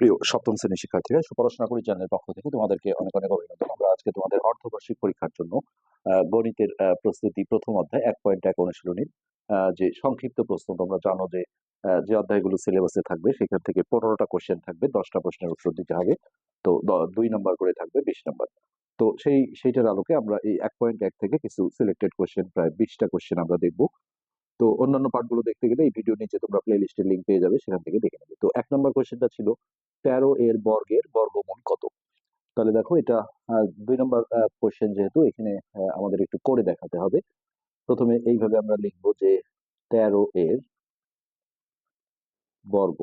প্রিয় সপ্তম শ্রেণির শিক্ষার্থীরা করি চ্যানেলের পক্ষ থেকে তোমাদেরকে অনেক অনেক অভিনন্দন। আমরা আজকে তোমাদের অর্ধবার্ষিক পরীক্ষার জন্য গণিতের প্রস্তুতি প্রথম অধ্যায় এক পয়েন্ট এক অনুশীলনীর যে সংক্ষিপ্ত প্রশ্ন, তোমরা জানো যে যে অধ্যায়গুলো সিলেবাসে থাকবে, সেখান থেকে পনেরোটা কোশ্চেন থাকবে, দশটা প্রশ্নের উত্তর দিতে হবে। তো দুই নম্বর করে থাকবে, বিশ নম্বর তো সেই, সেইটার আলোকে আমরা এই এক পয়েন্ট এক থেকে কিছু সিলেক্টেড কোশ্চেন প্রায় বিশটা কোশ্চেন আমরা দেখব। তো অন্যান্য পার্টগুলো দেখতে গেলে এই ভিডিও নিচে তোমরা প্লে লিস্টের লিঙ্ক পেয়ে যাবে, সেখান থেকে দেখে নেবে। তো এক নম্বর কোশ্চেনটা ছিল, তেরো এর বর্গের বর্গমূল কত? তাহলে দেখো এটা দুই নম্বর কোশ্চেন যেহেতু এখানে আমাদের একটু করে দেখাতে হবে। প্রথমে এইভাবে আমরা লিখব যে তেরো এর বর্গ।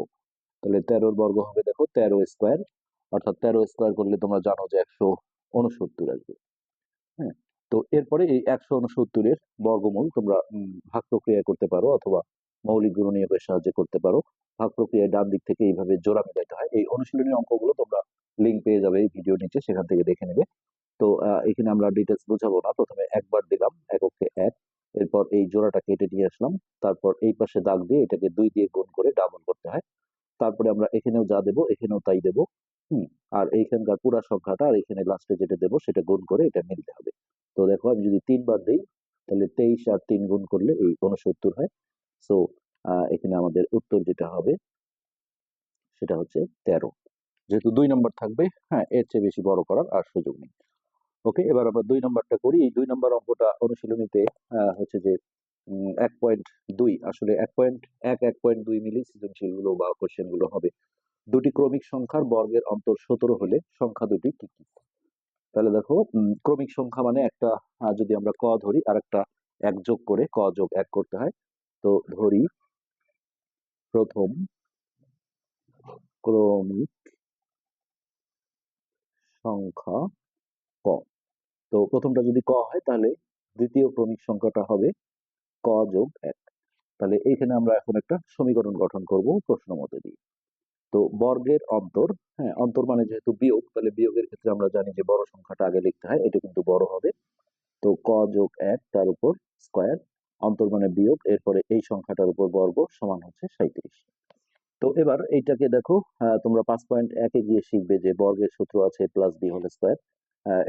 তাহলে তেরোর বর্গ হবে দেখো, তেরো স্কোয়ার অর্থাৎ তেরো স্কোয়ার করলে তোমরা জানো যে একশো উনসত্তর আসবে। হ্যাঁ? তো এরপরে এই একশো উনসত্তরের বর্গমূল তোমরা ভাগ প্রক্রিয়া করতে পারো অথবা মৌলিক গুণনীয়কের সাহায্যে করতে পারো। ভাগ প্রক্রিয়ায় ডান দিক থেকে এইভাবে জোড়া মিলাইতে হয়। এই অনুশীলনী অঙ্কগুলো তোমরা লিঙ্ক পেয়ে যাবে এই ভিডিও নিচে, সেখান থেকে দেখে নেবে। তো এখানে আমরা ডিটেলস বোঝাবো না। প্রথমে একবার দিলাম এককে এক। এরপর এই জোড়াটা কেটে নিয়ে আসলাম। তারপর এই পাশে দাগ দিয়ে এটাকে দুই দিয়ে গুণ করে ডাবল করতে হয়। তারপরে আমরা এখানেও যা দেবো, এখানেও তাই দেবো। হুম, আর এইখানকার পুরা সংখ্যাটা আর এখানে লাস্টে যেটা দেবো, সেটা গুণ করে এটা মিলতে হবে। তো দেখো আমি যদি তিনবার দেই, তাহলে তেইশ আর তিন গুণ করলে এই উনসত্তর হয়। সো এখানে আমাদের উত্তর যেটা হবে, সেটা হচ্ছে তেরো। যেহেতু দুই নম্বর থাকবে হ্যাঁ এর চেয়ে বেশি বড় করার আর সুযোগ নেই। ওকে এবার আমরা দুই নম্বরটা করি। এই দুই নম্বর অঙ্কটা অনুশীলনীতে হচ্ছে যে এক পয়েন্ট দুই। আসলে এক পয়েন্ট এক এক পয়েন্ট দুই মিলি সৃজনশীলগুলো বা কোশ্চেনগুলো হবে। দুটি ক্রমিক সংখ্যার বর্গের অন্তর সতেরো হলে সংখ্যা দুটি কি কি? তাহলে দেখো ক্রমিক সংখ্যা মানে একটা যদি আমরা ক ধরি আর একটা এক যোগ করে ক যোগ এক করতে হয়। তো ধরি, প্রথম ক্রমিক সংখ্যা ক। তো প্রথমটা যদি ক হয়, তাহলে দ্বিতীয় ক্রমিক সংখ্যাটা হবে ক যোগ এক। তাহলে এইখানে আমরা এখন একটা সমীকরণ গঠন করব প্রশ্ন মতে দিয়ে। তো বর্গের অন্তর হ্যাঁ অন্তর মানে যেহেতু বিয়োগ, তাহলে বিয়োগের ক্ষেত্রে আমরা জানি যে বড় সংখ্যাটা আগে লিখতে হয়, এটা কিন্তু বড় হবে। তো ক যোগ এক, তার উপর স্কোয়ার, অন্তর মানে বিয়োগ, এরপরে এই সংখ্যাটার উপর বর্গ সমান হচ্ছে সাঁইত্রিশ। তো এবার এইটাকে দেখো তোমরা পাঁচ পয়েন্ট একে গিয়ে শিখবে যে বর্গের সূত্র আছে প্লাস বি হোল স্কোয়ার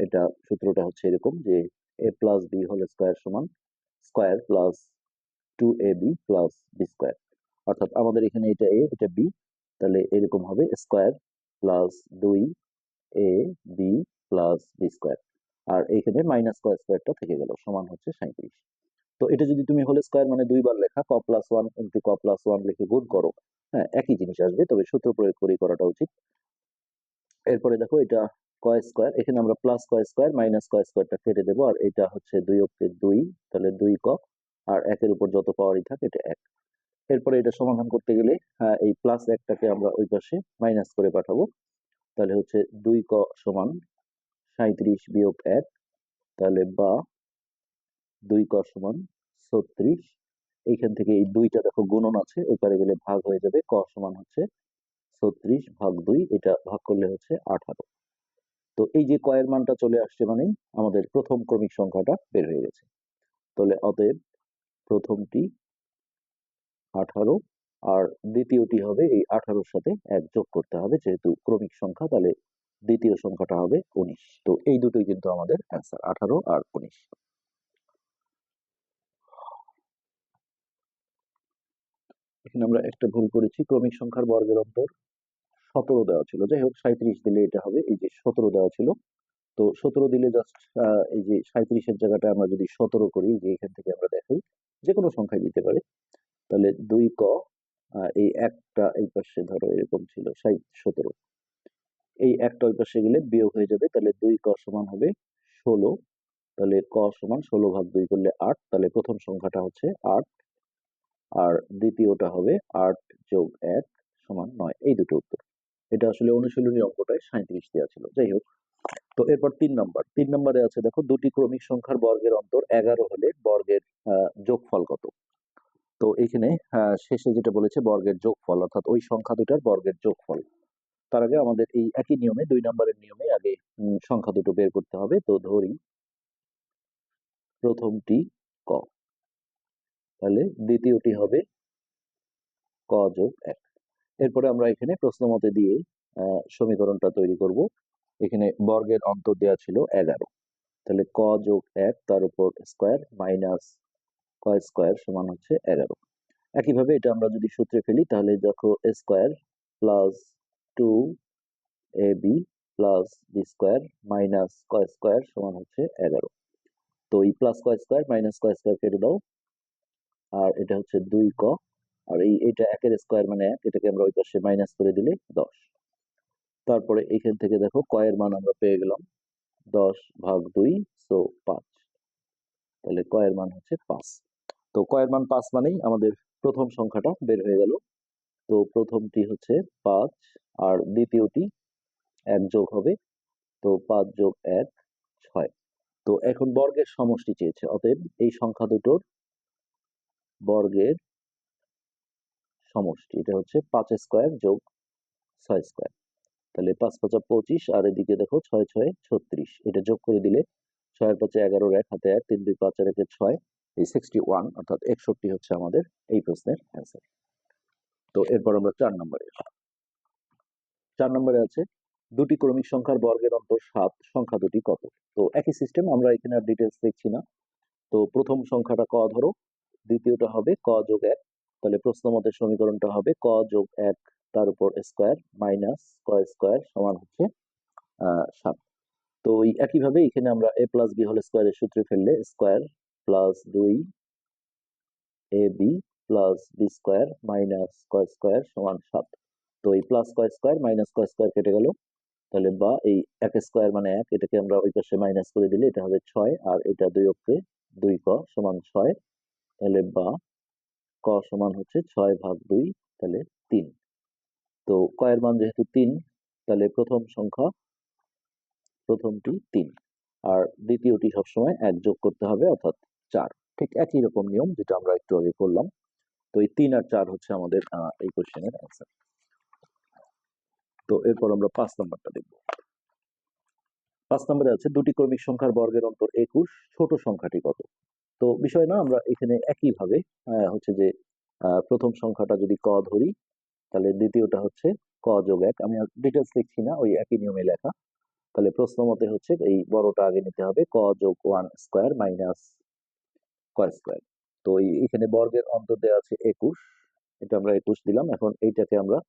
এটা সূত্রটা হচ্ছে এরকম যে A plus B whole square সমান square plus two A B plus B square. অর্থাৎ আমাদের এখানে এটা এ, এটা বি তাহলে এরকম হবে স্কোয়ার প্লাস দুই A B plus B square. আর এখানে মাইনাস স্কোয়ার স্কোয়ারটা থেকে গেল, সমান হচ্ছে সাঁইত্রিশ। তো এটা যদি তুমি হোল স্কোয়ার মানে দুইবার লেখা ক প্লাস ওয়ান ইন্টু ক প্লাস ওয়ান লিখে গুণ করো হ্যাঁ একই জিনিস আসবে, তবে সূত্র প্রয়োগ করেই করাটা উচিত। এরপরে দেখো এটা ক স্কোয়ার, এখানে আমরা প্লাস ক স্কোয়ার মাইনাস ক স্কোয়ারটা কেটে দেবো, আর এটা হচ্ছে দুই অক্ষে দুই, তাহলে দুই ক আর একের উপর যত পাওয়ারই থাকে, এটা এক। এরপরে এটা সমাধান করতে গেলে আহ, এই প্লাস একটাকে আমরা ওই পাশে মাইনাস করে পাঠাবো। তাহলে হচ্ছে দুই ক সমান সাঁইত্রিশ বিয়োগ এক তাহলে বা দুই ক সমান ছত্রিশ। এইখান থেকে এই দুইটা দেখো গুণন আছে ওপারে গেলে ভাগ হয়ে যাবে ক সমান হচ্ছে ছত্রিশ ভাগ দুই এটা ভাগ করলে হচ্ছে আঠারো। তো এই যে কয়ের মানটা চলে আসছে মানেই আমাদের প্রথম ক্রমিক সংখ্যাটা বের হয়ে গেছে। তাহলে অতএব প্রথমটি আঠারো। আর দ্বিতীয়টি হবে এই আঠারোর সাথে এক যোগ করতে হবে, যেহেতু ক্রমিক সংখ্যা, তাহলে দ্বিতীয় সংখ্যাটা হবে উনিশ। তো এই দুটোই কিন্তু আমাদের অ্যান্সার আঠারো আর উনিশ। এখানে আমরা একটা ভুল করেছি, ক্রমিক সংখ্যার বর্গের অন্তর সতেরো দেওয়া ছিল। যাই হোক সাঁত্রিশ দিলে এটা হবে, এই যে সতেরো দেওয়া ছিল। তো সতেরো দিলে জাস্ট এই যে সাঁইত্রিশের জায়গাটা আমরা যদি সতেরো করি, যে এখান থেকে আমরা দেখাই যে কোনো সংখ্যায় দিতে পারে। তাহলে দুই ক এই একটা এই পাশে ধরো এরকম ছিল, ষাট, সতেরো। এই একটা ওই পাশে গেলে বিয়োগ হয়ে যাবে, তাহলে দুই ক সমান হবে ষোলো। তাহলে ক সমান ষোলো ভাগ দুই করলে আট, তাহলে প্রথম সংখ্যাটা হচ্ছে আট। আর দ্বিতীয়টা হবে আট যোগ এক সমান নয়, এই দুটো উত্তর। এটা আসলে অনুশীলনী অঙ্কটায় সাঁইত্রিশ দেওয়া ছিল, যাই হোক। তো এরপর তিন নম্বর, তিন নম্বরে আছে দেখো দুটি ক্রমিক সংখ্যার বর্গের অন্তর এগারো হলে বর্গের যোগফল কত? তো এখানে শেষে যেটা বলেছে বর্গের যোগফল, অর্থাৎ ওই সংখ্যা দুটার বর্গের যোগফল। তার আগে আমাদের এই একই নিয়মে, দুই নম্বরের নিয়মে আগে সংখ্যা দুটো বের করতে হবে। তো ধরি, প্রথমটি ক। তাহলে দ্বিতীয়টি হবে ক যোগ এক। এরপরে আমরা এখানে প্রশ্ন মতে দিয়ে সমীকরণটা তৈরি করব। এখানে বর্গের অন্তর দেওয়া ছিল এগারো। তাহলে ক যোগ এক, তার উপর স্কোয়ার মাইনাস ক স্কোয়ার সমান হচ্ছে এগারো। একইভাবে এটা আমরা যদি সূত্রে ফেলি, তাহলে দেখো A square plus two A B plus B square minus ক স্কোয়ার সমান হচ্ছে এগারো। তো এই প্লাস ক স্কোয়ার মাইনাস ক স্কোয়ার কেটে দাও, আর এটা হচ্ছে দুই ক, আর এই এটা একের স্কোয়ার মানে এক, এটাকে আমরা ওই পাশে মাইনাস করে দিলে দশ। তারপরে এখান থেকে দেখো কয়ের মান আমরা পেয়ে গেলাম দশ ভাগ দুই, সো পাঁচ। তাহলে কয়ের মান হচ্ছে পাঁচ। তো কয়ের মান পাঁচ মানেই আমাদের প্রথম সংখ্যাটা বের হয়ে গেল। তো প্রথমটি হচ্ছে পাঁচ আর দ্বিতীয়টি এক যোগ হবে। তো পাঁচ যোগ এক, ছয়। তো এখন বর্গের সমষ্টি চেয়েছে। অতএব এই সংখ্যা দুটোর বর্গের সমষ্টি, এটা হচ্ছে পাঁচ স্কোয়ার যোগ ছয় স্কোয়ার। তাহলে পাঁচ পাঁচা পঁচিশ আর এদিকে দেখো ছয় ছয় ছত্রিশ। এটা যোগ করে দিলে ছয়ের পাঁচে এগারোর এক, হাতে এক, তিন, দুই, পাঁচ আর একে ছয়। এই সিক্সটি ওয়ান অর্থাৎ একষট্টি হচ্ছে আমাদের এই প্রশ্নের অ্যান্সার তো এরপর আমরা চার নম্বরে চার নম্বরে আছে, দুটি ক্রমিক সংখ্যার বর্গের অন্তর সাত, সংখ্যা দুটি কত? তো একই সিস্টেম আমরা এখানে আর ডিটেলস দেখছি না। তো প্রথম সংখ্যাটা ক ধরো, দ্বিতীয়টা হবে ক যোগ এক, তাহলে প্রশ্ন মতে সমীকরণটা হবে ক যোগ এক তার উপর স্কোয়ার মাইনাস ক স্কোয়ার সমান হচ্ছে সাত। তো ওই একইভাবে এখানে আমরা এ প্লাস বি হোল স্কোয়ারের সূত্রে ফেললে স্কোয়ার প্লাস দুই A B plus B square minus ক স্কোয়ার সমান সাত। তো এই প্লাস ক স্কোয়ার মাইনাস ক স্কোয়ার কেটে গেল। তাহলে বা এই এক স্কোয়ার মানে এক, এটাকে আমরা ওই পাশে মাইনাস করে দিলে এটা হবে ছয়, আর এটা দুই অক্ষে দুই ক সমান ছয়। তাহলে বা ক সমান হচ্ছে ছয় ভাগ দুই, তাহলে তিন। তো কয়ের মান যেহেতু তিন, তাহলে প্রথম সংখ্যা প্রথমটি তিন। আর দ্বিতীয়টি সবসময় এক যোগ করতে হবে, অর্থাৎ চার। ঠিক একই রকম নিয়ম যেটা আমরা একটু আগে করলাম। তো এই তিন আর চার হচ্ছে আমাদের এই কোশ্চেনের অ্যান্সার তো এরপর আমরা পাঁচ নাম্বারটা দেখব। পাঁচ নম্বরে আছে, দুটি ক্রমিক সংখ্যার বর্গের অন্তর একুশ, ছোট সংখ্যাটি কত? তো বিষয় না, আমরা এখানে একইভাবে হচ্ছে যে প্রথম সংখ্যাটা যদি ক ধরি, তাহলে দ্বিতীয়টা হচ্ছে ক যোগ এক। আমি ডিটেলস লিখছি না, ওই একই নিয়মে লেখা। তাহলে প্রশ্ন মতে হচ্ছে এই বড়টা আগে নিতে হবে, ক যোগ ওয়ান স্কোয়ার মাইনাস ক স্কোয়ার। তো এখানে বর্গের অন্তর দেওয়া আছে একুশ, এটা আমরা একুশ দিলাম। এখন এইটাকে আমরা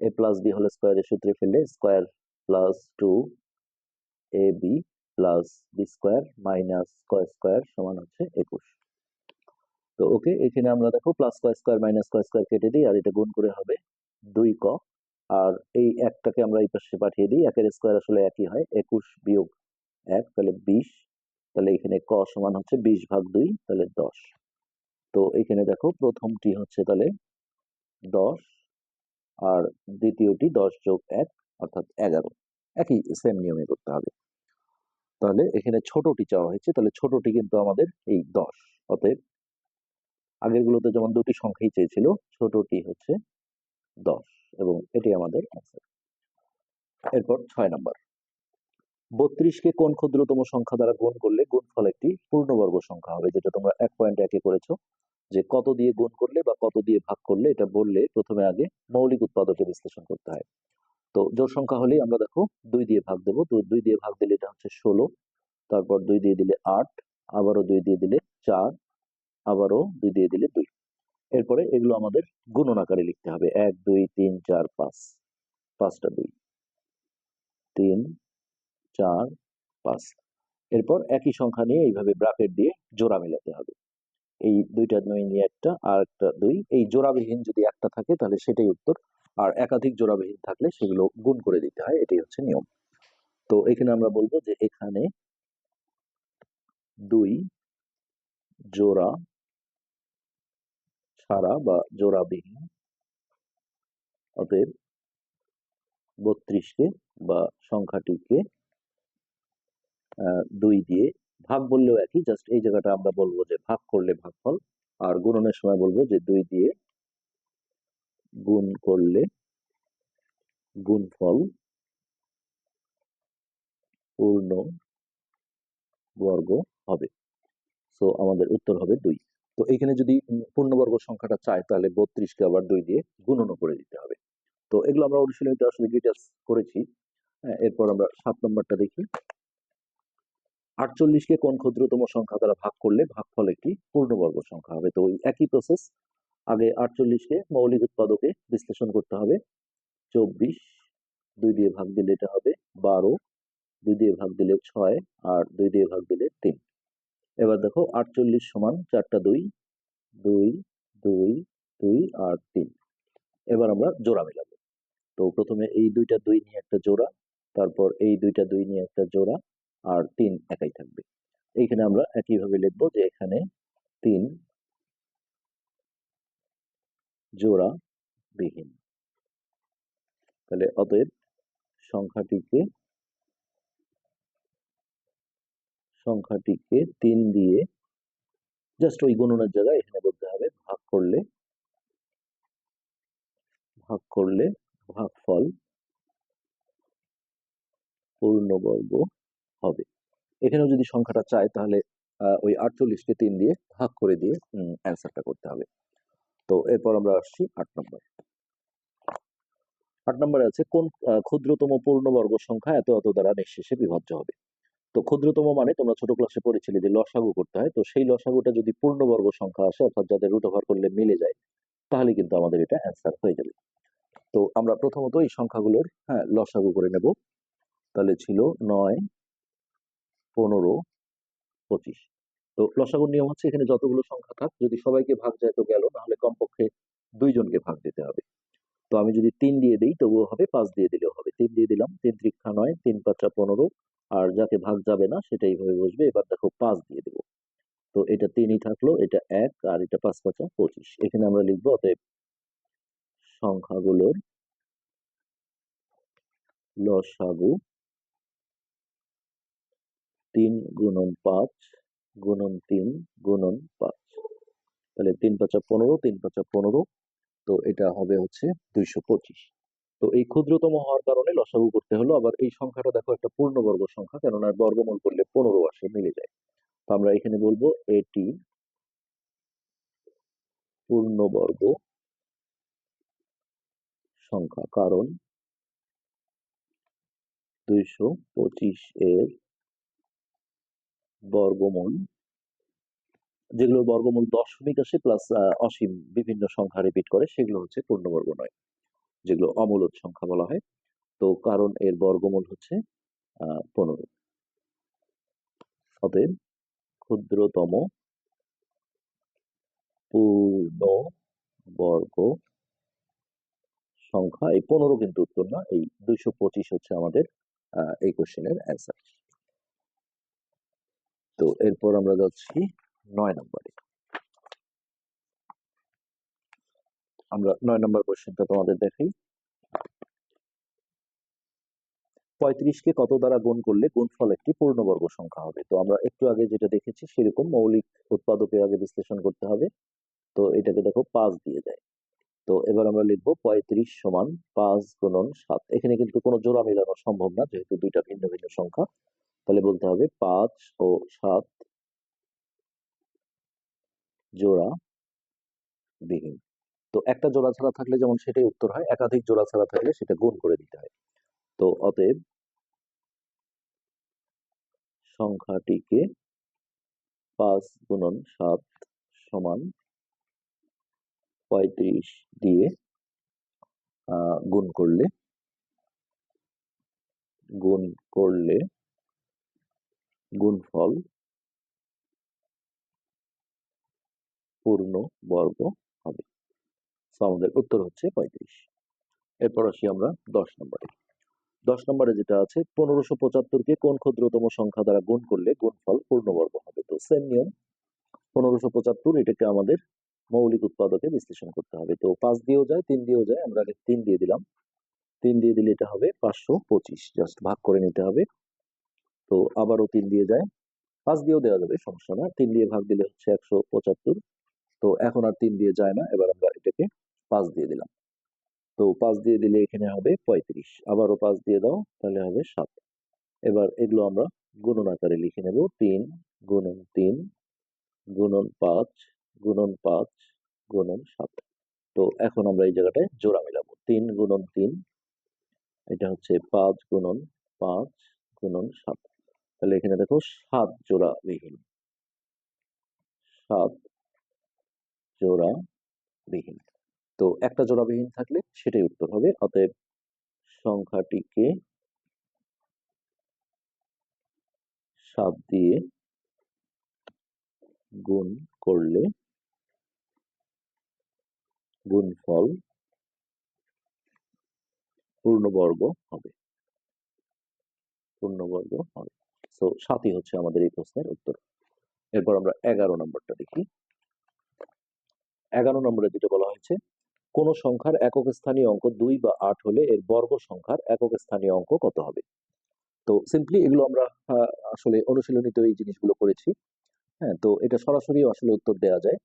এ প্লাস বি হোল স্কোয়ারের সূত্রে ফেললে square plus two A B plus B square minus ক স্কোয়ার সমান হচ্ছে একুশ। তো ওকে, এখানে আমরা দেখো প্লাস ক স্কোয়ার মাইনাস ক স্কোয়ার কেটে দিই আর এটা গুণ করে হবে দুই ক। আর এই একটাকে আমরা এই পাশে পাঠিয়ে দিই, একের স্কোয়ার আসলে একই হয়, একুশ বিয়োগ এক তাহলে বিশ তাহলে এখানে ক সমান হচ্ছে বিশ ভাগ দুই, তাহলে দশ। তো এখানে দেখো প্রথমটি হচ্ছে তাহলে দশ আর দ্বিতীয়টি দশ যোগ এক, অর্থাৎ এগারো। একই সেম নিয়মে করতে হবে। তাহলে এখানে ছোটটি চাওয়া হয়েছে, তাহলে ছোটটি কিন্তু আমাদের এই দশ। অতএব আগেরগুলোতে যেমন দুটি সংখ্যাই চেয়েছিল, ছোটটি হচ্ছে দশ এবং এটি আমাদের এরপর ছয় নাম্বার। বত্রিশকে কোন ক্ষুদ্রতম সংখ্যা দ্বারা গুণ করলে গুণফল একটি পূর্ণবর্গ সংখ্যা হবে, যেটা তোমরা এক পয়েন্ট একে করেছ। যে কত দিয়ে গুণ করলে বা কত দিয়ে ভাগ করলে এটা বললে প্রথমে আগে মৌলিক উৎপাদকে বিশ্লেষণ করতে হয়। তো জোর সংখ্যা হলেই আমরা দেখো দুই দিয়ে ভাগ দেবো, তো দুই দিয়ে ভাগ দিলে এটা হচ্ছে ষোলো, তারপর দুই দিয়ে দিলে আট, আবারও দুই দিয়ে দিলে চার, আবারও দুই দিয়ে দিলে দুই। এরপরে এগুলো আমাদের গুণন আকারে লিখতে হবে। এক, দুই, তিন, চার, পাঁচ, পাঁচটা দুই। তিন চার, পাঁচ। এরপর একই সংখ্যা নিয়ে এইভাবে ব্রাকেট দিয়ে জোড়া মেলাতে হবে। এই দুইটা দুই নিয়ে একটা আর একটা দুই। এই জোড়াবিহীন যদি একটা থাকে তাহলে সেটাই উত্তর। আর একাধিক জোড়াবিহীন থাকলে সেগুলো গুণ করে দিতে হয়, এটাই হচ্ছে নিয়ম। তো এখানে আমরা বলব যে এখানে দুই জোড়া ছাড়া বা জোড়াবিহীন অতএব বত্রিশকে বা সংখ্যাটিকে দুই দিয়ে। ভাগ বললেও একই জাস্ট এই জায়গাটা আমরা বলব যে ভাগ করলে ভাগফল, আর গুণনের সময় বলব যে দুই দিয়ে গুণ করলে গুণফল পূর্ণ বর্গ হবে। সো আমাদের উত্তর হবে দুই। তো এখানে যদি পূর্ণবর্গ সংখ্যাটা চায় তাহলে বত্রিশকে আবার দুই দিয়ে গুণনও করে দিতে হবে। তো এগুলো আমরা অনুশীলনীতে আসলে ডিটেলস করেছি। হ্যাঁ এরপর আমরা সাত নম্বরটা দেখি। আটচল্লিশকে কোন ক্ষুদ্রতম সংখ্যা দ্বারা ভাগ করলে ভাগফল একটি পূর্ণবর্গ সংখ্যা হবে? তো ওই একই প্রসেস আগে আটচল্লিশকে মৌলিক উৎপাদকে বিশ্লেষণ করতে হবে। চব্বিশ, দুই দিয়ে ভাগ দিলে এটা হবে বারো, দুই দিয়ে ভাগ দিলে ছয় আর দুই দিয়ে ভাগ দিলে তিন। এবার দেখো আটচল্লিশ সমান চারটা দুই দুই দুই দুই আর তিন। এবার আমরা জোড়া মেলাবো। তো প্রথমে এই দুইটা দুই নিয়ে একটা জোড়া, তারপর এই দুইটা দুই নিয়ে একটা জোড়া আর তিন একাই থাকবে। এইখানে আমরা একইভাবে লিখব যে এখানে তিন জোড়া বিহীন। তাহলে অতএব সংখ্যাটিকে সংখ্যাটিকে তিন দিয়ে জাস্ট ওই গণনার জায়গায় এখানে বলতে হবে ভাগ করলে ভাগ করলে ভাগফল পূর্ণবর্গ হবে। এখানেও যদি সংখ্যাটা চায় তাহলে ওই আটচল্লিশকে তিন দিয়ে ভাগ করে দিয়ে অ্যান্সারটা করতে হবে। তো এরপর আমরা আসছি আট নম্বর। আট নম্বরে আছে, কোন ক্ষুদ্রতম পূর্ণবর্গ সংখ্যা এত এত দ্বারা নিঃশেষে বিভাজ্য হবে? তো ক্ষুদ্রতম মানে তোমরা ছোট ক্লাসে পড়েছিলে যে লসাগু করতে হয়, তো সেই লসাগুটা যদি পূর্ণবর্গ সংখ্যা আসে, অর্থাৎ যাদের রুট ওভার করলে মিলে যায়, তাহলে কিন্তু আমাদের এটা অ্যান্সার হয়ে যাবে। তো আমরা প্রথমত এই সংখ্যাগুলোর হ্যাঁ লসাগু করে নেব। তাহলে ছিল নয় পনেরো, পঁচিশ। তো লসাগুর নিয়ম হচ্ছে এখানে যতগুলো সংখ্যা থাক, যদি সবাইকে ভাগ যায় তো গেল, নাহলে কমপক্ষে দুইজনকে ভাগ দিতে হবে। তো আমি যদি তিন দিয়ে দিই, তবুও হবে পাঁচ দিয়ে দিলেও হবে। তিন দিয়ে দিলাম, তিন ত্রিক্ষা নয়, তিন পাঁচটা পনেরো, আর যাকে ভাগ যাবে না সেটা এইভাবে বসবে, এবার দেখো পাঁচ দিয়ে দেবো। তো এটা তিনই থাকল, এটা এক, আর এটা পাঁচ পাঁচা পঁচিশ। এখানে আমরা লিখব, অতএব সংখ্যাগুলোর লসাগু তিন গুণন পাঁচ গুণন তিন গুণন পাঁচ। তাহলে তিন পাঁচা পনেরো, তিন পাঁচা পনেরো, তো এটা হবে হচ্ছে দুইশো পঁচিশ। তো এই ক্ষুদ্রতম হওয়ার কারণে লসাগু করতে হলো, আবার এই সংখ্যাটা দেখো একটা পূর্ণবর্গ সংখ্যা, কেননা বর্গমূল করলে পনেরো আসে, মিলে যায়। তো আমরা এখানে বলব এটি পূর্ণবর্গ সংখ্যা, কারণ দুইশো পঁচিশ এর বর্গমূল, যেগুলো বর্গমূল দশমিক আসে প্লাস অসীম বিভিন্ন সংখ্যা রিপিট করে, সেগুলো হচ্ছে পূর্ণবর্গ নয়, যেগুলো অমূলদ সংখ্যা বলা হয়। তো কারণ এর বর্গমূল হচ্ছে পনেরো। অতএব ক্ষুদ্রতম পূর্ণ বর্গ সংখ্যা, এই পনেরো কিন্তু উত্তর না, এই দুইশো পঁচিশ হচ্ছে আমাদের এই কোশ্চেনের অ্যান্সার তো এরপর আমরা যাচ্ছি নয় নম্বরে। আমরা নয় নম্বর কোশ্চেনটা তোমাদের দেখাই। পঁয়ত্রিশকে কত দ্বারা গুণ করলে গুণফল একটি পূর্ণবর্গ সংখ্যা হবে? তো আমরা একটু আগে যেটা দেখেছি সেরকম মৌলিক উৎপাদকে আগে বিশ্লেষণ করতে হবে। তো এটাকে দেখো পাঁচ দিয়ে দেয়। তো এবার আমরা লিখব পঁয়ত্রিশ সমান পাঁচ গুণন সাত। এখানে কিন্তু কোনো জোড়া মেলানো সম্ভব না, যেহেতু দুইটা ভিন্ন ভিন্ন সংখ্যা। তাহলে বলতে হবে পাঁচ ও সাত জোড়া বিহীন। তো একটা জোড়া ছাড়া থাকলে যেমন সেটাই উত্তর হয়, একাধিক জোড়া ছাড়া থাকলে সেটা গুণ করে দিতে হয়। তো অতএব সংখ্যাটিকে পাঁচ গুণন সাত সমান পঁয়ত্রিশ দিয়ে গুণ করলে গুণ করলে গুণফল পূর্ণ বর্গ হবে। আমাদের উত্তর হচ্ছে পঁয়ত্রিশ। এরপর আসি আমরা দশ নম্বরে। দশ নম্বরে যেটা আছে, পনেরোশো পঁচাত্তরকে কোন ক্ষুদ্রতম সংখ্যা দ্বারা গুণ করলে গুণফল পূর্ণবর্গ হবে? তো সেম নিয়ম। পনেরোশো পঁচাত্তর এটাকে আমাদের মৌলিক উৎপাদকে বিশ্লেষণ করতে হবে। তো পাঁচ দিয়েও যায়, তিন দিয়েও যায়, আমরা আগে তিন দিয়ে দিলাম। তিন দিয়ে দিলে এটা হবে পাঁচশো পঁচিশ। জাস্ট ভাগ করে নিতে হবে। তো আবারও তিন দিয়ে যায়। পাঁচ দিয়েও দেওয়া যাবে, সমস্যা না। তিন দিয়ে ভাগ দিলে হচ্ছে একশো পঁচাত্তর। তো এখন আর তিন দিয়ে যায় না, এবার আমরা এটাকে পাঁচ দিয়ে দিলাম। তো পাঁচ দিয়ে দিলে এখানে হবে পঁয়ত্রিশ। আবারও পাঁচ দিয়ে দাও, তাহলে হবে সাত। এবার এগুলো আমরা গুণন আকারে লিখে নেব। তিন গুণন তিন, গুণন পাঁচ গুণন পাঁচ, গুণন সাত। তো এখন আমরা এই জায়গাটায় জোড়া মেলাবো। তিন গুণন তিন, এটা হচ্ছে পাঁচ গুণন পাঁচ, গুণন সাত। তাহলে এখানে দেখো সাত জোড়া বিহীন সাত জোড়া বিহীন। তো একটা জোড়া বিহীন থাকলে সেটাই উত্তর হবে। অতএব সংখ্যাটিকে সাত দিয়ে গুণ করলে গুণফল পূর্ণবর্গ হবে। পূর্ণবর্গ হবে। তো সাতই হচ্ছে আমাদের এই প্রশ্নের উত্তর। এরপর আমরা এগারো নম্বরটা দেখি। এগারো নম্বরে যেটা বলা হয়েছে, কোন সংখ্যার একক স্থানীয় অঙ্ক দুই বা আট হলে এর বর্গ সংখ্যার একক স্থানীয় অঙ্ক কত হবে? তো সিম্পলি এগুলো আমরা আসলে অনুশীলনীতে এই জিনিসগুলো করেছি। হ্যাঁ তো এটা সরাসরি আসলে উত্তর দেওয়া যায়।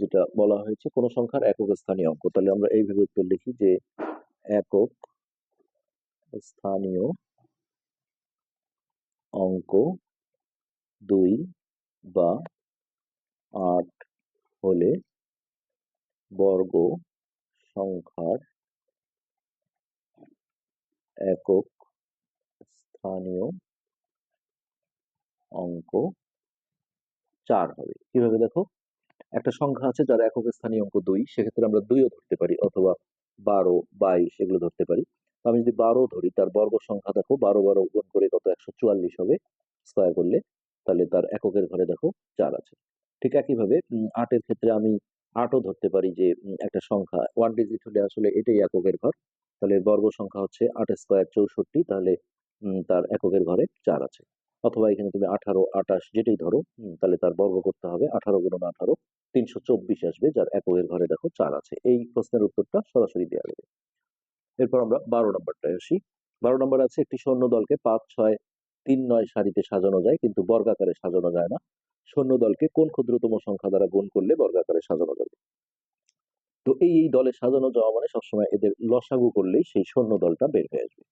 যেটা বলা হয়েছে কোন সংখ্যার একক স্থানীয় অঙ্ক। তাহলে আমরা এইভাবে উত্তর লিখি যে একক স্থানীয় অঙ্ক দুই বা আট হলে বর্গ সংখ্যার একক স্থানীয় অঙ্ক চার হবে। কীভাবে দেখো? একটা সংখ্যা আছে যার একক স্থানীয় অঙ্ক দুই, সেক্ষেত্রে আমরা দুইও ধরতে পারি, অথবা বারো, বাইশ, এগুলো ধরতে পারি। আমি যদি বারো ধরি, তার বর্গ সংখ্যা দেখো, বারো বারো গুণ করে কত? একশো চুয়াল্লিশ হবে স্কোয়ার করলে। তাহলে তার এককের ঘরে দেখো চার আছে। ঠিক একইভাবে আটের ক্ষেত্রে আমি আটও ধরতে পারি যে একটা সংখ্যা ওয়ান ডিজিট হলে আসলে এটাই এককের ঘর। তাহলে বর্গ সংখ্যা হচ্ছে আট স্কোয়ার চৌষট্টি, তাহলে তার এককের ঘরে চার আছে। অথবা এখানে তুমি আঠারো আটাশ যেটাই ধরো তাহলে তার বর্গ করতে হবে আঠারো গুণ আঠারো, তিনশো চব্বিশ আসবে, যার এককের ঘরে দেখো চার আছে। এই প্রশ্নের উত্তরটা সরাসরি দেওয়া যাবে। এরপর আমরা বারো নম্বরটায় আসি। বারো নম্বর আছে একটি সৈন্য দলকে পাঁচ ছয় তিন নয় সারিতে সাজানো যায়, কিন্তু বর্গাকারে সাজানো যায় না। সৈন্য দলকে কোন ক্ষুদ্রতম সংখ্যা দ্বারা গুণ করলে বর্গাকারে সাজানো যাবে? তো এই এই দলে সাজানো যাওয়া মানে সবসময় এদের লসাগু করলেই সেই সৈন্য দলটা বের হয়ে আসবে।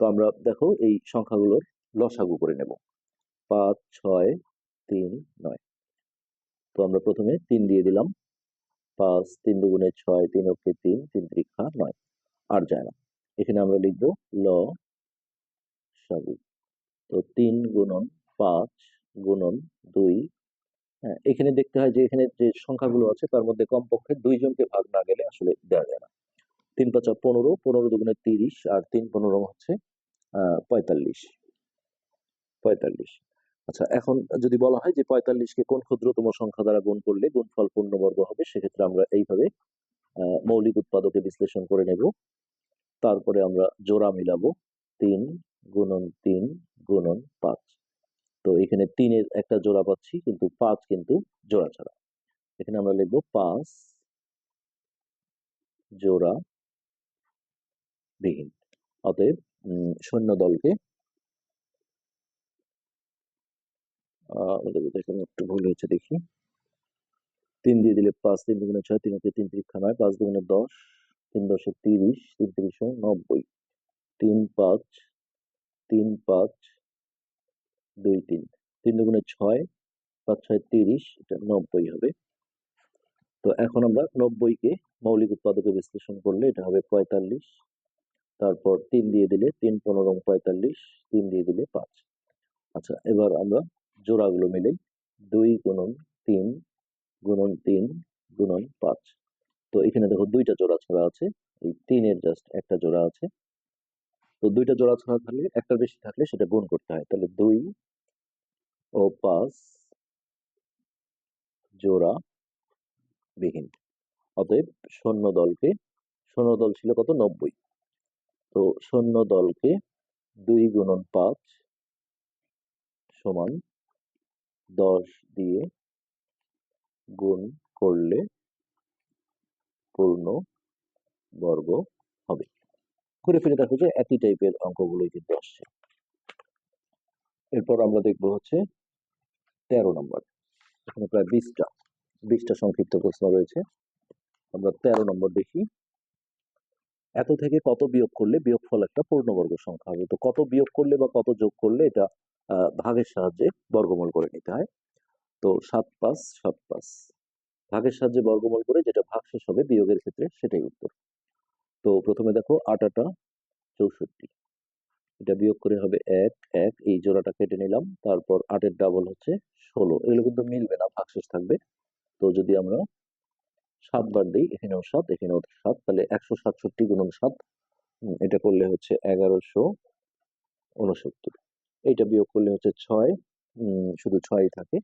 তো আমরা দেখো এই সংখ্যাগুলোর লসাগু করে নেব। পাঁচ ছয় তিন নয়। তো আমরা প্রথমে তিন দিয়ে দিলাম। পাঁচ তিন দুগুণে ছয় তিন অক্ষে তিন তিন ত্রিক্ষা নয়। আর যায় না। এখানে আমরা লিখব ল সাগু তো তিন গুণন পাঁচ গুণন দুই। হ্যাঁ এখানে দেখতে হয় যে এখানে যে সংখ্যাগুলো আছে তার মধ্যে কমপক্ষে দুইজনকে ভাগ না গেলে আসলে দেওয়া যায় না। তিন পাঁচা পনেরো পনেরো দুগুণে তিরিশ আর তিন পনেরো হচ্ছে পঁয়তাল্লিশ। পঁয়তাল্লিশ। আচ্ছা এখন যদি বলা হয় যে পঁয়তাল্লিশকে কোন ক্ষুদ্রতম সংখ্যা দ্বারা গুণ করলে গুণফল পূর্ণবর্গ হবে, সেক্ষেত্রে আমরা এইভাবে মৌলিক উৎপাদকে বিশ্লেষণ করে নেব। তারপরে আমরা জোড়া মিলাবো। তিন গুণন তিন গুণন পাঁচ। তো এখানে তিনের একটা জোড়া পাচ্ছি, কিন্তু পাঁচ কিন্তু জোড়া ছাড়া। এখানে আমরা লিখব পাঁচ জোড়া বিহীন। অতএব সৈন্য দলকে আমাদের এখানে একটু ভুল হয়েছে দেখি। তিন দিয়ে দিলে পাঁচ, তিন দুগুণে ছয়, তিন হচ্ছে তিন পরীক্ষা নয় পাঁচ দুগুণে দশ, তিন দশে তিরিশ, তিন তিরিশে নব্বই। তিন পাঁচ তিন পাঁচ, দুই তিন। তিন দুগুণে ছয়, পাঁচ ছয় তিরিশ, এটা নব্বই হবে। তো এখন আমরা নব্বইকে মৌলিক উৎপাদকে বিশ্লেষণ করলে এটা হবে পঁয়তাল্লিশ। তারপর তিন দিয়ে দিলে তিন পনেরো পঁয়তাল্লিশ, তিন দিয়ে দিলে পাঁচ। আচ্ছা এবার আমরা জোড়াগুলো মিলাই দুই গুণন তিন গুণন তিন গুণন পাঁচ। তো এখানে দেখো দুইটা জোড়া ছাড়া আছে, এই তিনের জাস্ট একটা জোড়া আছে। তো দুইটা জোড়া ছাড়া থাকলে, একটা বেশি থাকলে সেটা গুণ করতে হয়। তাহলে দুই ও পাঁচ জোড়া বিহীন। অতএব সৈন্য দলকে সৈন্য দল ছিল কত? নব্বই। তো সৈন্য দলকে দুই গুণন পাঁচ সমান দশ দিয়ে গুণ করলে পূর্ণ বর্গ হবে। ঘুরে ফিরে দেখো যে একই টাইপের অঙ্কগুলোই কিন্তু আসছে। এরপর আমরা দেখব হচ্ছে তেরো নম্বর। এখানে প্রায় বিশটা বিশটা সংক্ষিপ্ত প্রশ্ন রয়েছে। আমরা তেরো নম্বর দেখি। এত থেকে কত বিয়োগ করলে বিয়োগফল একটা পূর্ণবর্গ সংখ্যা হবে? তো কত বিয়োগ করলে বা কত যোগ করলে এটা ভাগের সাহায্যে বর্গমূল করে নিতে হয়? তো সাত পাঁচ সাত পাঁচ। ভাগের সাহায্যে বর্গমূল করে যেটা ভাগশেষ হবে বিয়োগের ক্ষেত্রে সেটাই উত্তর। তো প্রথমে দেখো আটাটা চৌষট্টি। এটা বিয়োগ করে হবে এক এক। এই জোড়াটা কেটে নিলাম। তারপর আটের ডাবল হচ্ছে ষোলো। এগুলো কিন্তু মিলবে না ভাগশেষ থাকবে। তো যদি আমরা সাত বার দিই, এখানেও সাত এখানেও সাত, তাহলে একশো সাতষট্টি গুণন সাত এটা করলে হচ্ছে এগারোশো উনসত্তর। এইটা বিয়োগ করলে হচ্ছে ছয় শুধু ছয়ই থাকে।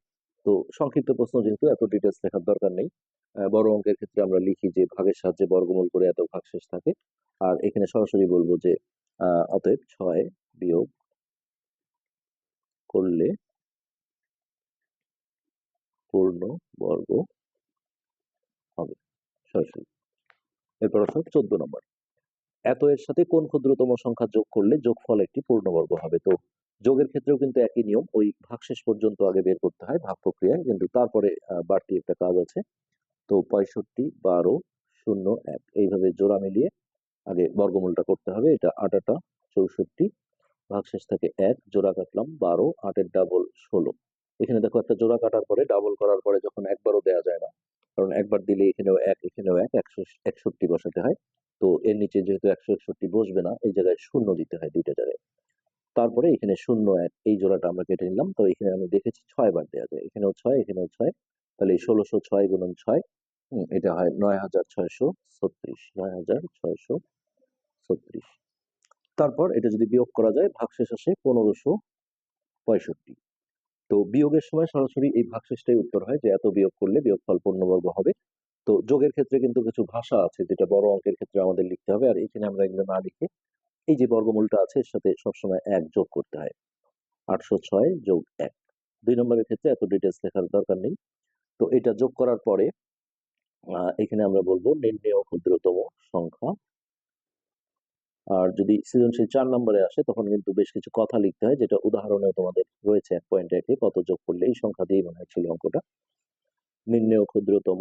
তো সংক্ষিপ্ত প্রশ্ন যেহেতু, এত ডিটেলস লেখার দরকার নেই। বড় অঙ্কের ক্ষেত্রে আমরা লিখি যে, ভাগের সাহায্যে বর্গমূল করে এত ভাগশেষ থাকে। আর এখানে সরাসরি বলব যে অতএব ছয় বিয়োগ করলে পূর্ণ বর্গ হবে, সরাসরি। এরপর আসো চোদ্দ নম্বর। এত এর সাথে কোন ক্ষুদ্রতম সংখ্যা যোগ করলে যোগফল একটি পূর্ণবর্গ হবে? তো যোগের ক্ষেত্রেও কিন্তু একই নিয়ম। ওই ভাগশেষ পর্যন্ত আগে বের করতে হয়, ভাগ প্রক্রিয়ায় কিন্তু তারপরে বাড়তি একটা কাজ আছে। তো পঁয়ষট্টি, বারো, শূন্য, এক। এইভাবে জোড়া মিলিয়ে আগে বর্গমূলটা করতে হবে। এটা আটাটা চৌষট্টি। ভাগশেষ থেকে এক, জোড়া কাটলাম বারো, আটের ডাবল ষোলো। এখানে দেখো একটা জোড়া কাটার পরে, ডাবল করার পরে যখন একবারও দেওয়া যায় না, কারণ একবার দিলে এখানেও এক এখানেও এক, একশো একষট্টি বসাতে হয়। তো এর নিচে যেহেতু একশো একষট্টি বসবে না, এই জায়গায় শূন্য দিতে হয় দুইটা জায়গায়। তারপরে এখানে শূন্য এক, এই জোড়াটা আমরা কেটে নিলাম। তো এখানে আমি দেখেছি ছয় বার দেওয়া যায়। এখানেও ছয় এখানেও ছয়। তাহলে ষোলোশো ছয় গুণন ছয় এটা হয় নয় হাজার ছয়শো ছত্রিশ, নয় হাজার ছয়শো ছত্রিশ। তারপর এটা যদি বিয়োগ করা যায়, ভাগশেষ আসে পনেরোশো পঁয়ষট্টি। তো বিয়োগের সময় সরাসরি এই ভাগশেষটাই উত্তর হয় যে এত বিয়োগ করলে বিয়োগফল পূর্ণবর্গ হবে। তো যোগের ক্ষেত্রে কিন্তু কিছু ভাষা আছে যেটা বড় অঙ্কের ক্ষেত্রে আমাদের লিখতে হবে। আর এখানে আমরা এগুলো না লিখে এই যে বর্গমূলটা আছে, এর সাথে সবসময় এক যোগ করতে হয়। আটশো ছয় যোগ এক। দুই নম্বরের ক্ষেত্রে এত ডিটেলস লেখার দরকার নেই। তো এটা যোগ করার পরে এখানে আমরা বলব নির্ণেয় ক্ষুদ্রতম সংখ্যা। আর যদি সৃজনশীল চার নম্বরে আসে, তখন কিন্তু বেশ কিছু কথা লিখতে হয়, যেটা উদাহরণে তোমাদের রয়েছে এক পয়েন্ট একে কত যোগ করলে এই সংখ্যা দিয়েই মনে হচ্ছিল অঙ্কটা। নির্ণেয় ক্ষুদ্রতম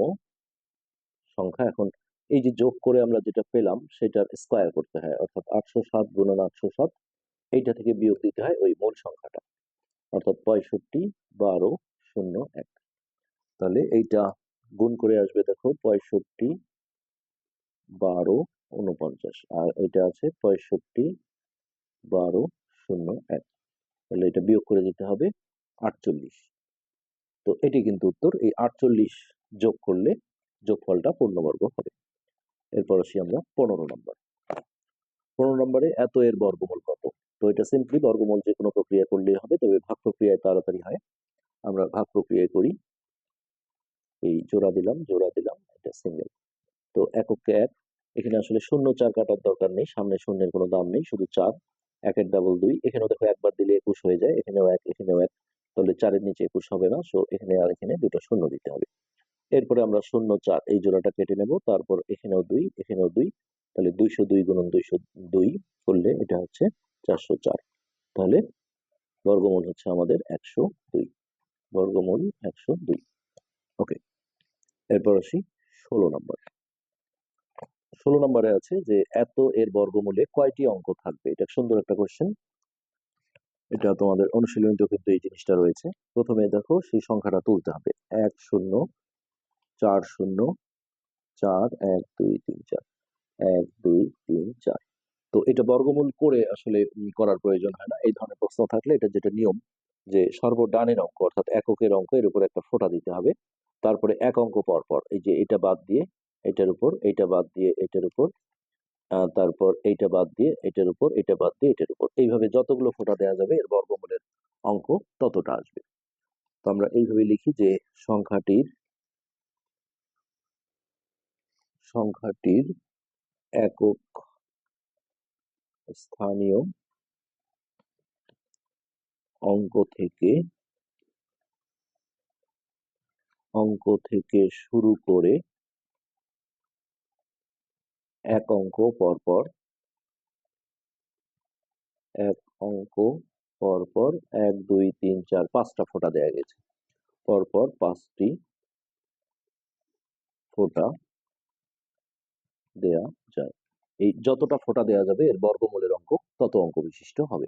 সংখ্যা, এখন এই যে যোগ করে আমরা যেটা পেলাম, সেটার স্কোয়ার করতে হয়, অর্থাৎ আটশো সাত গুণন আটশো সাত, এইটা থেকে বিয়োগ দিতে হয় ওই মূল সংখ্যাটা। অর্থাৎ পঁয়ষট্টি বারো শূন্য এক। তাহলে এইটা গুণ করে আসবে দেখো, পঁয়ষট্টি বারো উনপঞ্চাশ। আর এটা আছে পঁয়ষট্টি বারো শূন্য এক। তাহলে এটা বিয়োগ করে দিতে হবে আটচল্লিশ। তো এটি কিন্তু উত্তর, এই আটচল্লিশ যোগ করলে যোগফলটা পূর্ণবর্গ হবে। এরপর আসি আমরা পনেরো নম্বর। পনেরো নম্বরে এত এর বর্গমূল কত? তো এটা সিম্পলি বর্গমূল যে কোনো প্রক্রিয়া করলেই হবে, তবে ভাগ প্রক্রিয়ায় তাড়াতাড়ি হয়। আমরা ভাগ প্রক্রিয়ায় করি। এই জোড়া দিলাম জোড়া দিলাম, এটা সিঙ্গেল তো এককে এক, এখানে আসলে শূন্য চার কাটার দরকার নেই, সামনে শূন্যের কোনো দাম নেই, শুধু চার। একের ডাবল দুই, এখানেও দেখো একবার দিলে একুশ হয়ে যায়, এখানেও এক এখানেও এক। তাহলে চারের নিচে একুশ হবে না সো এখানে আর এখানে দুটো শূন্য দিতে হবে। এরপরে আমরা শূন্য চার এই জোড়াটা কেটে নেব। তারপর এখানেও দুই এখানেও দুই, তাহলে দুইশো দুই গুণন দুইশো দুই করলে এটা হচ্ছে চারশো চার। তাহলে বর্গমূল হচ্ছে আমাদের একশো দুই। বর্গমূল একশো দুই। ওকে, এরপর আসি ষোলো নম্বর। ষোলো নম্বরে আছে যে এত এর বর্গমূলে কয়টি অঙ্ক থাকবে? এটা সুন্দর একটা কোশ্চেন এটা তোমাদের অনুশীলনীতেও কিন্তু এই জিনিসটা রয়েছে। প্রথমে দেখো সেই সংখ্যাটা তুলতে হবে। এক, শূন্য চার শূন্য, চার, এক, দুই, তিন, চার, এক, দুই, তিন, চার। তো এটা বর্গমূল করে আসলে করার প্রয়োজন হয় না। এই ধরনের প্রশ্ন থাকলে এটা যেটা নিয়ম যে সর্বডানের অঙ্ক অর্থাৎ এককের অঙ্ক এর উপর একটা ফোঁটা দিতে হবে। তারপরে এক অঙ্ক পর পর এই যে এটা বাদ দিয়ে এটার উপর এইটা বাদ দিয়ে এটার উপর তারপর এইটা বাদ দিয়ে এটার উপর, এটা বাদ দিয়ে এটার উপর। এইভাবে যতগুলো ফোঁটা দেওয়া যাবে এর বর্গমূলের অঙ্ক ততটা আসবে। তো আমরা এইভাবে লিখি যে সংখ্যাটির সংখ্যাটির একক স্থানীয় অঙ্ক থেকে অঙ্ক থেকে শুরু করে এক অঙ্ক পরপর, এক অঙ্ক পরপর, এক, দুই, তিন, চার, পাঁচটা ফোঁটা দেয়া গেছে। পরপর পাঁচটি ফোঁটা দেয়া যায়। এই যতটা ফোঁটা দেয়া যাবে, এর বর্গমূলের অঙ্ক তত অঙ্ক বিশিষ্ট হবে।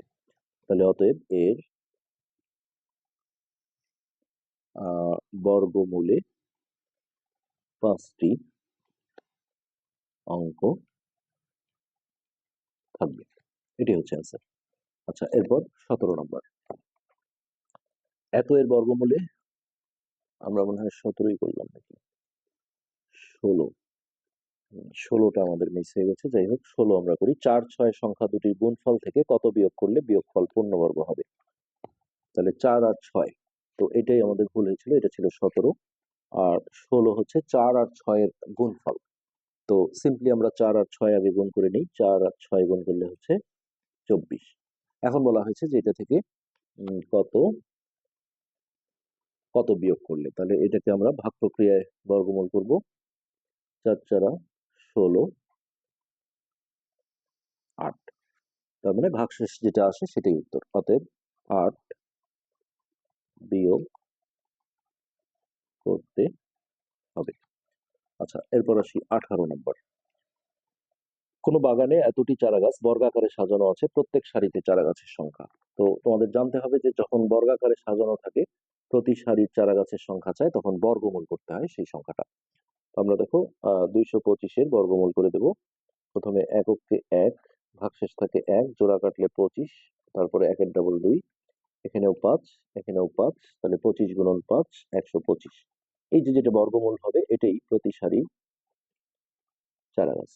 তাহলে অতএব এর বর্গমূলে পাঁচটি অঙ্ক থাকবে। এটি হচ্ছে অ্যান্সার আচ্ছা এরপর সতেরো নম্বর। এত এর বর্গমূলে আমরা মনে হয় সতেরোই করলাম নাকি? ষোলো। ষোলোটা আমাদের মিস হয়ে গেছে। যাই হোক ষোলো আমরা করি। চার, ছয় সংখ্যা দুটির গুণফল থেকে কত বিয়োগ করলে বিয়োগফল পূর্ণবর্গ হবে? তাহলে চার আর ছয়। তো এটাই আমাদের ভুল হয়েছিল, এটা ছিল সতেরো। আর ষোলো হচ্ছে চার আর ছয়ের গুণফল। তো সিম্পলি আমরা চার আর ছয় আগে গুণ করে নিই। চার আর ছয় গুণ করলে হচ্ছে চব্বিশ। এখন বলা হয়েছে যে এটা থেকে কত কত বিয়োগ করলে? তাহলে এটাকে আমরা ভাগ প্রক্রিয়ায় বর্গমূল করব। চার, চারা ষোলো। আট। তার মানে ভাগশেষ যেটা আসে সেটাই উত্তর। অতএব আট বিয়োগ করতে হবে। আচ্ছা এরপর আসি আঠারো নম্বর। কোন বাগানে এতটি চারা গাছ বর্গাকারে সাজানো আছে, প্রত্যেক সারিতে চারা গাছের সংখ্যা। তো তোমাদের জানতে হবে যে যখন বর্গাকারে সাজানো থাকে, প্রতি সারির চারা গাছের সংখ্যা চায় তখন বর্গমূল করতে হয় সেই সংখ্যাটা। আমরা দেখো দুইশো পঁচিশের বর্গমূল করে দেব। প্রথমে এককে এক, ভাগশেষ থাকে এক, জোড়া কাটলে পঁচিশ, তারপরে একের ডাবল দুই, এখানেও পাঁচ এখানেও পাঁচ, তাহলে পঁচিশ গুণন পাঁচ, একশো পঁচিশ। এই যে যেটা বর্গমূল হবে, এটাই প্রতি সারি চারা। গাছ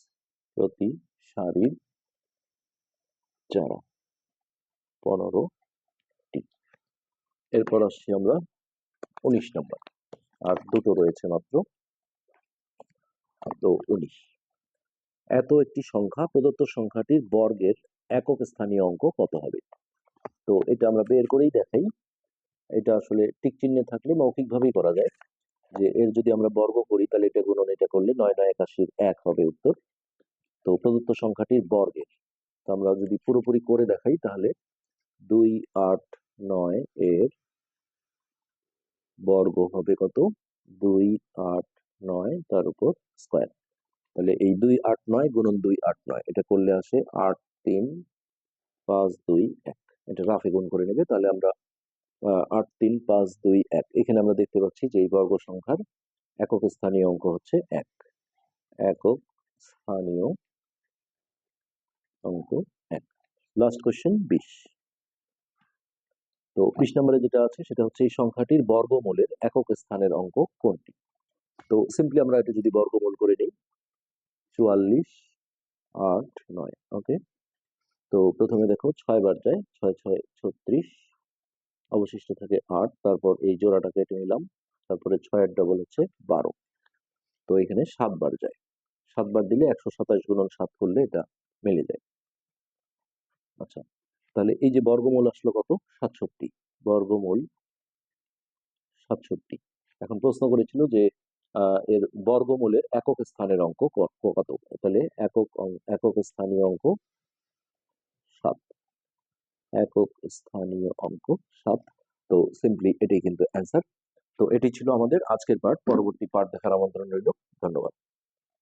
প্রতি সারির চারা পনেরোটি এরপর আসছি আমরা উনিশ নম্বর। আর দুটো রয়েছে মাত্র। তো উনিশ। এত একটি সংখ্যা, প্রদত্ত সংখ্যাটির বর্গের একক স্থানীয় অঙ্ক কত হবে? তো এটা আমরা বের করেই দেখাই। এটা আসলে টিক চিহ্নে থাকলে মৌখিক ভাবেই করা যায় যে এর যদি আমরা বর্গ করি, তাহলে এটা গুণন এটা করলে নয় নয় একাশির এক হবে উত্তর। তো প্রদত্ত সংখ্যাটির বর্গের, তো আমরা যদি পুরোপুরি করে দেখাই তাহলে দুই আট নয় এর বর্গ হবে কত? দুই আট নয় তার উপর স্কোয়ার তাহলে এই দুই আট নয় গুণন দুই আট নয়, এটা করলে আসে আট তিন পাঁচ দুই এক। এটা রাফে গুণ করে নেবে, তাহলে আমরা আট তিন পাঁচ দুই এক। এখানে আমরা দেখতে পাচ্ছি যে এই বর্গ সংখ্যার একক স্থানীয় অঙ্ক হচ্ছে এক। একক স্থানীয় অঙ্ক এক। লাস্ট কোশ্চেন বিশ। তো বিশ নম্বরে যেটা আছে সেটা হচ্ছে এই সংখ্যাটির বর্গমূলের একক স্থানের অঙ্ক কোনটি? তো সিম্পলি আমরা এটা যদি বর্গমূল করে নিই, চুয়াল্লিশ আট নয় ওকে তো প্রথমে দেখো ছয় বার যায়, ছয় ছয়, ছত্রিশ, অবশিষ্ট থাকে আট, তারপর এই জোড়াটা কেটে নিলাম, তারপরে ছয় ছয়ের ডবল হচ্ছে বারো। তো এখানে সাতবার যায়। সাতবার দিলে একশো সাতাশ গুণন সাত করলে এটা মিলে যায়। আচ্ছা তাহলে এই যে বর্গমূল আসলো কত? সাতষট্টি। বর্গমূল সাতষট্টি। এখন প্রশ্ন করেছিল যে এর বর্গমূলের একক স্থানের অঙ্ক কত? তাহলে একক একক স্থানীয় অঙ্ক সাত। একক স্থানীয় অঙ্ক সাত। তো সিম্পলি এটাই কিন্তু অ্যান্সার তো এটি ছিল আমাদের আজকের পার্ট পরবর্তী পার্ট দেখার আমন্ত্রণ রইল। ধন্যবাদ।